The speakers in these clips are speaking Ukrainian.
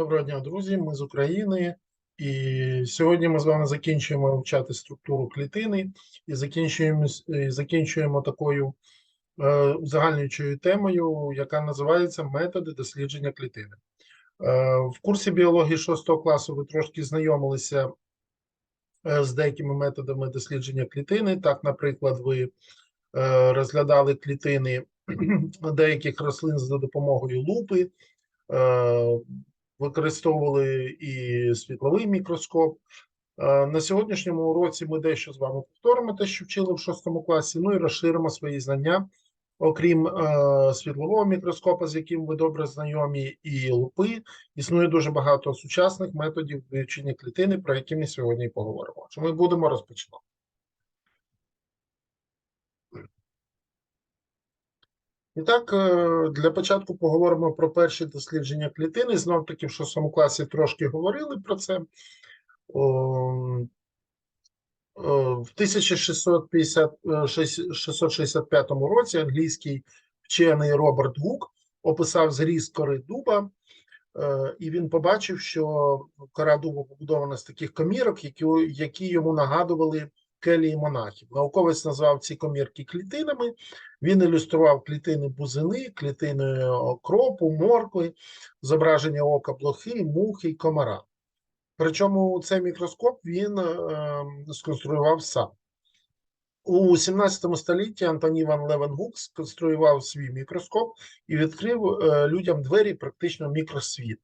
Доброго дня, друзі. Ми з України, і сьогодні ми з вами закінчуємо вивчати структуру клітини і закінчуємо, і закінчуємо такою е, узагальнюючою темою, яка називається методи дослідження клітини. Е, в курсі біології 6 класу ви трошки знайомилися е, з деякими методами дослідження клітини. Так, наприклад, ви е, розглядали клітини деяких рослин за допомогою лупи. Використовували і світловий мікроскоп. Е, На сьогоднішньому уроці ми дещо з вами повторимо те, що вчили в шостому класі, ну і розширимо свої знання. Окрім е, світлового мікроскопа, з яким ви добре знайомі, і лупи, існує дуже багато сучасних методів вивчення клітини, про які ми сьогодні поговоримо. Що ми будемо розпочинати. І так, е, для початку поговоримо про перші дослідження клітини. Знов таки в шостому класі трошки говорили про це. Е, В 1665 році англійський вчений Роберт Гук описав зріз кори дуба, е, і він побачив, що кора дуба побудована з таких комірок, які, які йому нагадували келії монахів. Науковець назвав ці комірки клітинами. Він ілюстрував клітини бузини, клітини кропу, моркви, зображення ока блохи, мухи й комара. Причому цей мікроскоп він е, сконструював сам. У 17 столітті Антоній Ван Левенгук сконструював свій мікроскоп і відкрив е, людям двері практично мікросвіт.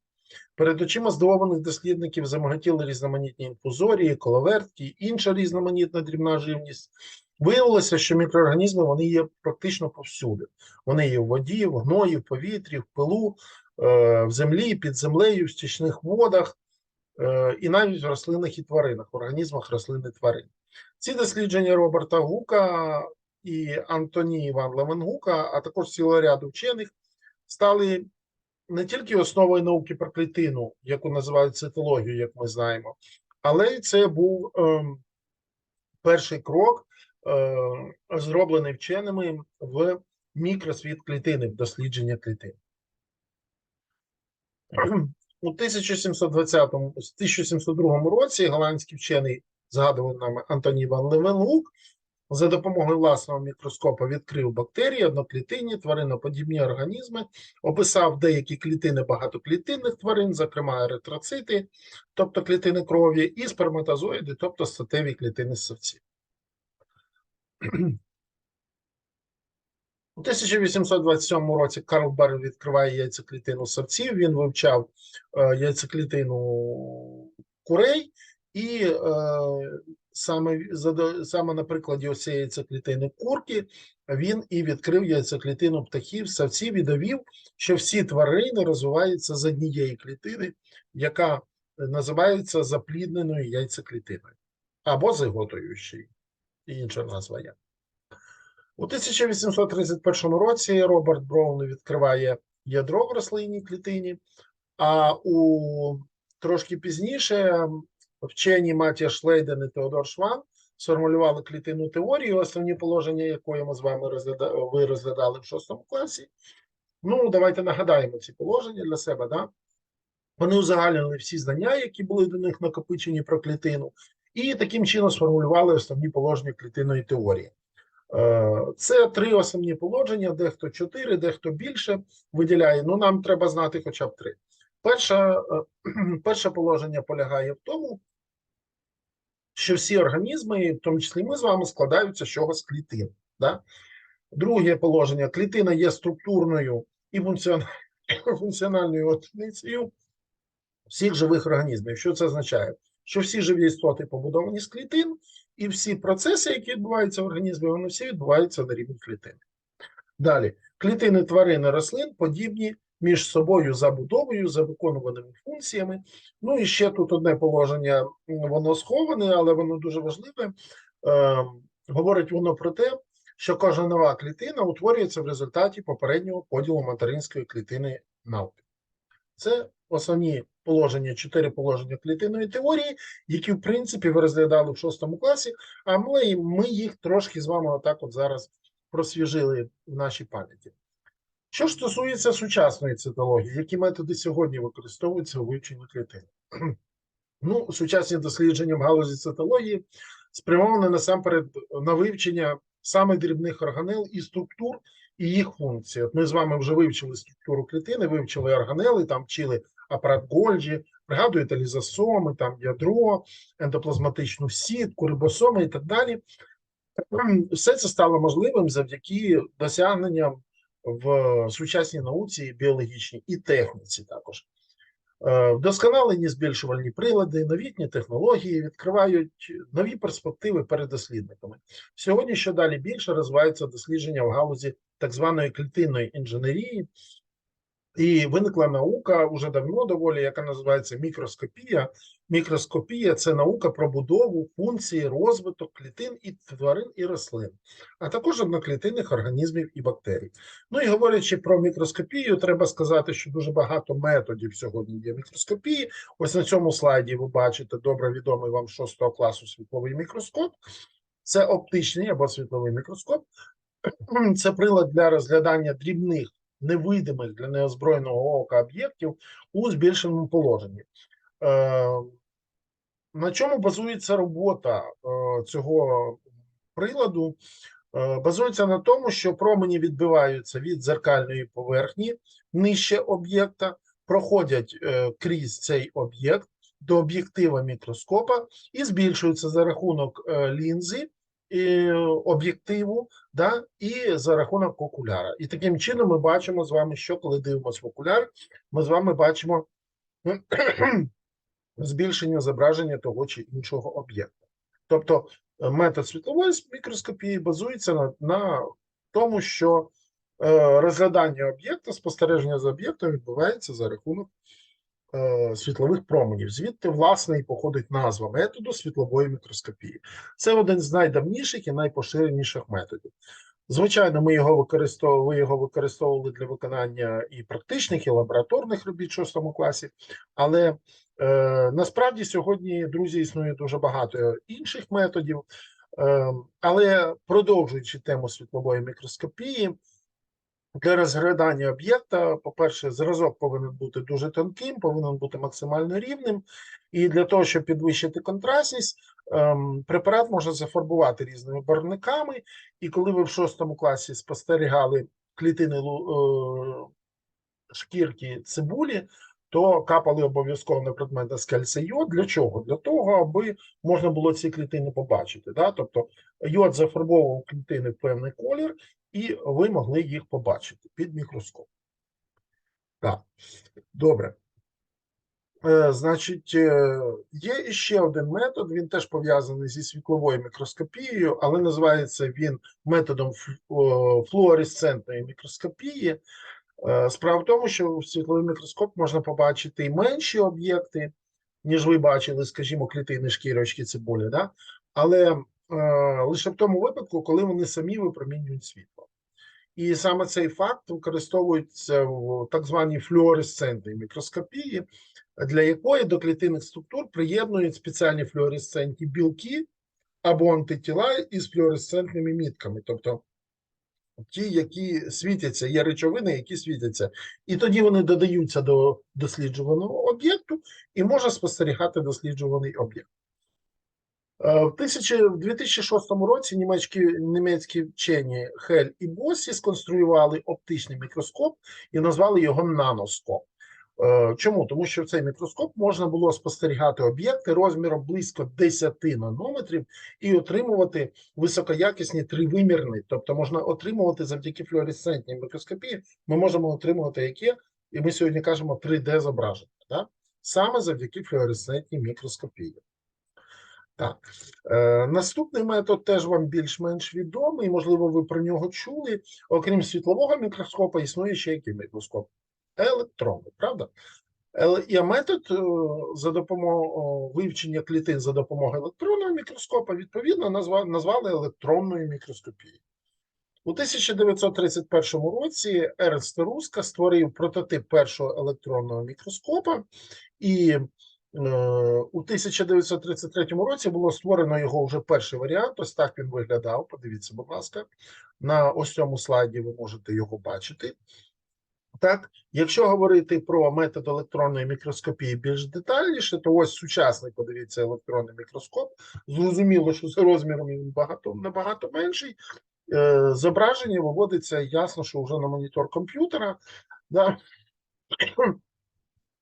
Перед очима здивованих дослідників замаготіли різноманітні інфузорії, коловертки, інша різноманітна дрібна живність. Виявилося, що мікроорганізми вони є практично повсюди. Вони є в воді, в гної, в повітрі, в пилу, е, в землі, під землею, в стічних водах е, і навіть в рослинах і тваринах, в організмах рослин і тварин. Ці дослідження Роберта Гука і Антоні Іван Левенгука, а також цілого ряду вчених, стали не тільки основою науки про клітину, яку називають цитологію, як ми знаємо, але й це був ем, перший крок, е, зроблений вченими в мікросвіт клітини, в дослідження клітин. У 1720 1702 році голландський вчений, згадуваний нами Антоній Ван Левенгук, за допомогою власного мікроскопа відкрив бактерії, одноклітинні, твариноподібні організми, описав деякі клітини багатоклітинних тварин, зокрема еритроцити, тобто клітини крові, і сперматозоїди, тобто статеві клітини ссавців. У 1827 році Карл Берн відкриває яйцеклітину савців. Він вивчав е, яйцеклітину курей, і е, саме, саме на прикладі ось цієї яйцеклітини курки він і відкрив яйцеклітину птахів, савців і довів, що всі тварини розвиваються з однієї клітини, яка називається заплідненою яйцеклітиною або й інша назва є. У 1831 році Роберт Броун відкриває ядро в рослинній клітині, а у трошки пізніше вчені Матія Шлейден і Теодор Шван сформулювали клітинну теорію, основні положення якої ми з вами розгляда... ви розглядали в шостому класі. Ну, давайте нагадаємо ці положення для себе. Да? Вони узагальнили всі знання, які були до них накопичені про клітину, і таким чином сформулювали основні положення клітинної теорії. Е, Це три основні положення, дехто чотири, дехто більше виділяє. Ну, нам треба знати хоча б три. Перше, перше положення полягає в тому, що всі організми, в тому числі ми з вами, складаються з чогось клітин. Да? Друге положення: клітина є структурною і функціональною одиницею всіх живих організмів. Що це означає? Що всі живі істоти побудовані з клітин, і всі процеси, які відбуваються в організмі, вони всі відбуваються на рівні клітини. Далі, клітини тварин і рослин подібні між собою за будовою, за виконуваними функціями. Ну і ще тут одне положення, воно сховане, але воно дуже важливе. Е, говорить воно про те, що кожна нова клітина утворюється в результаті попереднього поділу материнської клітини навпіл. Це основні положення, чотири положення клітинної теорії, які, в принципі, ви розглядали в шостому класі, а ми, ми їх трошки з вами отак от зараз просвіжили в нашій пам'яті. Що стосується сучасної цитології, які методи сьогодні використовуються у вивченні клітин? Ну, сучасні дослідження в галузі цитології спрямовані насамперед на вивчення саме дрібних органел і структур і їх функцій. От ми з вами вже вивчили структуру клітини, вивчили органели, там вчили апарат Гольджі, пригадуєте лізосоми, там ядро, ендоплазматичну сітку, рибосоми і так далі. Все це стало можливим завдяки досягненням в сучасній науці, біологічній і техніці також. Е, Вдосконалені збільшувальні прилади, новітні технології відкривають нові перспективи перед дослідниками. Сьогодні що далі більше розвиваються дослідження в галузі так званої клітинної інженерії, і виникла наука уже давно доволі, яка називається мікроскопія. Мікроскопія це наука про будову, функції, розвиток клітин і тварин і рослин, а також одноклітинних організмів і бактерій. Ну і говорячи про мікроскопію, треба сказати, що дуже багато методів сьогодні є мікроскопії. Ось на цьому слайді ви бачите добре відомий вам 6 класу світловий мікроскоп. Це оптичний або світловий мікроскоп. Це прилад для розглядання дрібних невидимих для неозброєного ока об'єктів у збільшеному положенні. Е, На чому базується робота е, цього приладу? Е, Базується на тому, що промені відбиваються від дзеркальної поверхні нижче об'єкта, проходять крізь цей об'єкт до об'єктива мікроскопа і збільшуються за рахунок лінзи і об'єктиву, да, і за рахунок окуляра. І таким чином ми бачимо з вами, що коли дивимося в окуляр, ми з вами бачимо збільшення зображення того чи іншого об'єкта. Тобто е, метод світлової мікроскопії базується на, на тому, що е, розглядання об'єкта, спостереження за об'єктом відбувається за рахунок е, світлових променів. Звідти, власне, і походить назва методу світлової мікроскопії. Це один з найдавніших і найпоширеніших методів. Звичайно, ми його використовували, його використовували для виконання і практичних, і лабораторних робіт в 6 класі, але е, насправді сьогодні, друзі, існує дуже багато інших методів. Е, але продовжуючи тему світлової мікроскопії, для розглядання об'єкта, по-перше, зразок повинен бути дуже тонким, повинен бути максимально рівним. І для того, щоб підвищити контрастність, ем, препарат можна зафарбувати різними барвниками. І коли ви в шостому класі спостерігали клітини е, шкірки цибулі, то капали обов'язково на предмет аскальця йод. Для чого? Для того, аби можна було ці клітини побачити. Да? Тобто йод зафарбовував клітини в певний колір, і ви могли їх побачити під мікроскоп. Так, добре. Е, Значить, е, є іще один метод, він теж пов'язаний зі світловою мікроскопією, але називається він методом флуоресцентної мікроскопії. Е, Справа в тому, що в світловий мікроскоп можна побачити і менші об'єкти, ніж ви бачили, скажімо, клітини шкірочки цибулі, да? але лише в тому випадку, коли вони самі випромінюють світло. І саме цей факт використовується в так званій флуоресцентній мікроскопії, для якої до клітинних структур приєднують спеціальні флуоресцентні білки або антитіла із флуоресцентними мітками, тобто ті, які світяться, є речовини, які світяться, і тоді вони додаються до досліджуваного об'єкту, і може спостерігати досліджуваний об'єкт. Е, В 2006 році німецькі, німецькі вчені Хель і Босі сконструювали оптичний мікроскоп і назвали його наноскоп. Е, Чому? Тому що в цей мікроскоп можна було спостерігати об'єкти розміром близько 10 нанометрів і отримувати високоякісні тривимірні. Тобто можна отримувати завдяки флуоресцентній мікроскопії, ми можемо отримувати яке, і ми сьогодні кажемо 3D зображення. Да? Саме завдяки флуоресцентній мікроскопії. Так, е, наступний метод теж вам більш-менш відомий, можливо, ви про нього чули. Окрім світлового мікроскопа, існує ще який мікроскоп? Електронний, правда? Е, Є метод е, за допомогою вивчення клітин за допомогою електронного мікроскопа, відповідно, назва, назвали електронною мікроскопією. У 1931 році Ернст Руска створив прототип першого електронного мікроскопа, і е, у 1933 році було створено його вже перший варіант. Ось так він виглядав. Подивіться, будь ласка, на ось цьому слайді ви можете його бачити. Так, якщо говорити про метод електронної мікроскопії більш детальніше, то ось сучасний, подивіться, електронний мікроскоп. Зрозуміло, що за розміром він багато набагато менший. Е, зображення виводиться ясно, що вже на монітор комп'ютера. Да.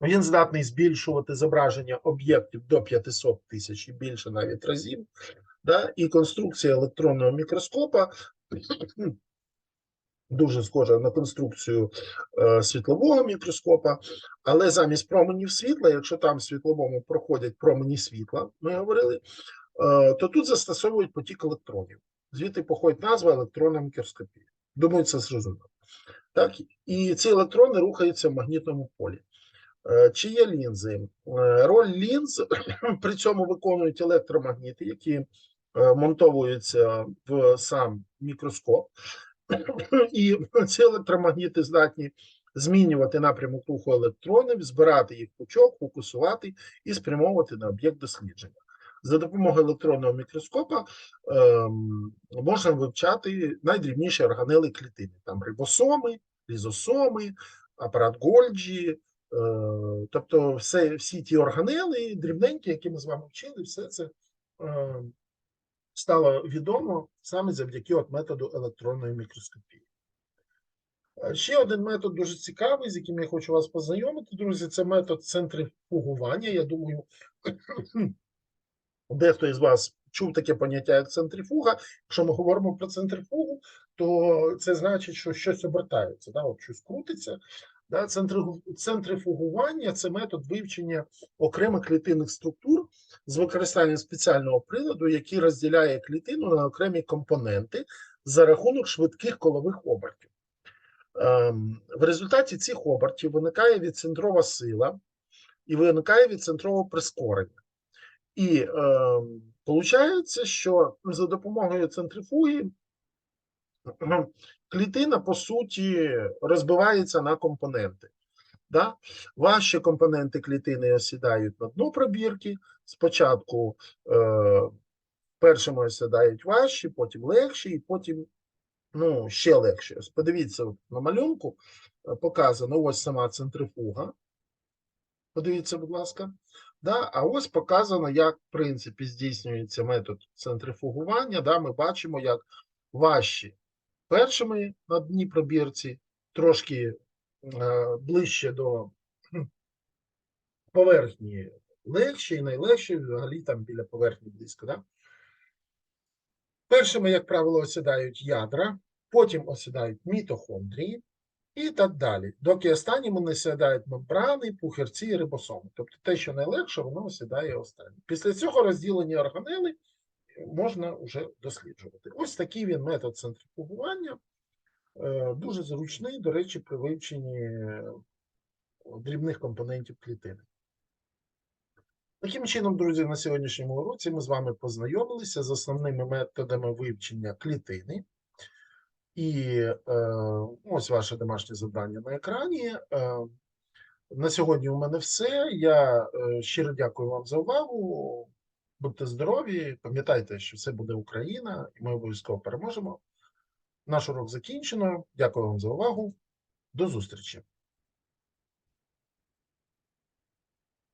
Він здатний збільшувати зображення об'єктів до 500 тисяч і більше навіть разів. Да. І конструкція електронного мікроскопа дуже схожа на конструкцію е, світлового мікроскопа, але замість променів світла, якщо там світловому проходять промені світла, ми говорили, е, то тут застосовують потік електронів. Звідти походить назва електронна мікроскопія. Думаю, це зрозуміло. Так, і ці електрони рухаються в магнітному полі. Е, Чи є лінзи? Е, Роль лінз при цьому виконують електромагніти, які е, монтовуються в сам мікроскоп. І ці електромагніти здатні змінювати напрямок руху електронів, збирати їх пучок, фокусувати і спрямовувати на об'єкт дослідження. За допомогою електронного мікроскопа ем, можна вивчати найдрібніші органели клітини, там рибосоми, лізосоми, апарат Гольджі, тобто все, всі ті органели дрібненькі, які ми з вами вчили, все це е, стало відомо саме завдяки от методу електронної мікроскопії. Е, Ще один метод дуже цікавий, з яким я хочу вас познайомити, друзі, це метод центрифугування. Я думаю, дехто із вас чув таке поняття, як центрифуга. Якщо ми говоримо про центрифугу, то це значить, що щось обертається, да? от щось крутиться. Да? Центрифугування це метод вивчення окремих клітинних структур з використанням спеціального приладу, який розділяє клітину на окремі компоненти за рахунок швидких колових обертів. Ем, В результаті цих обертів виникає відцентрова сила і виникає відцентрове прискорення. І е, виходить, що за допомогою центрифуги клітина, по суті, розбивається на компоненти. Да? Важчі компоненти клітини осідають на дно пробірки. Спочатку е, першими осідають важчі, потім легші, і потім ну, ще легші. Ось подивіться на малюнку, е, показано ось сама центрифуга. Подивіться, будь ласка. Да? А ось показано, як, в принципі, здійснюється метод центрифугування. Да? Ми бачимо, як важчі першими на дні пробірці, трошки е, ближче до поверхні легші і найлегші, взагалі там біля поверхні близько. Да? Першими, як правило, осідають ядра, потім осідають мітохондрії і так далі. Доки останніми не сідають мембрани, пухирці і рибосоми. Тобто те, що найлегше, воно осідає останнє. Після цього розділені органели можна вже досліджувати. Ось такий він метод центрифугування. Е, Дуже зручний, до речі, при вивченні е, дрібних компонентів клітини. Таким чином, друзі, на сьогоднішньому уроці ми з вами познайомилися з основними методами вивчення клітини. І е, ось ваше домашнє завдання на екрані. Е, на сьогодні у мене все. Я е, щиро дякую вам за увагу. Будьте здорові, пам'ятайте, що все буде Україна, і ми обов'язково переможемо. Наш урок закінчено. Дякую вам за увагу. До зустрічі.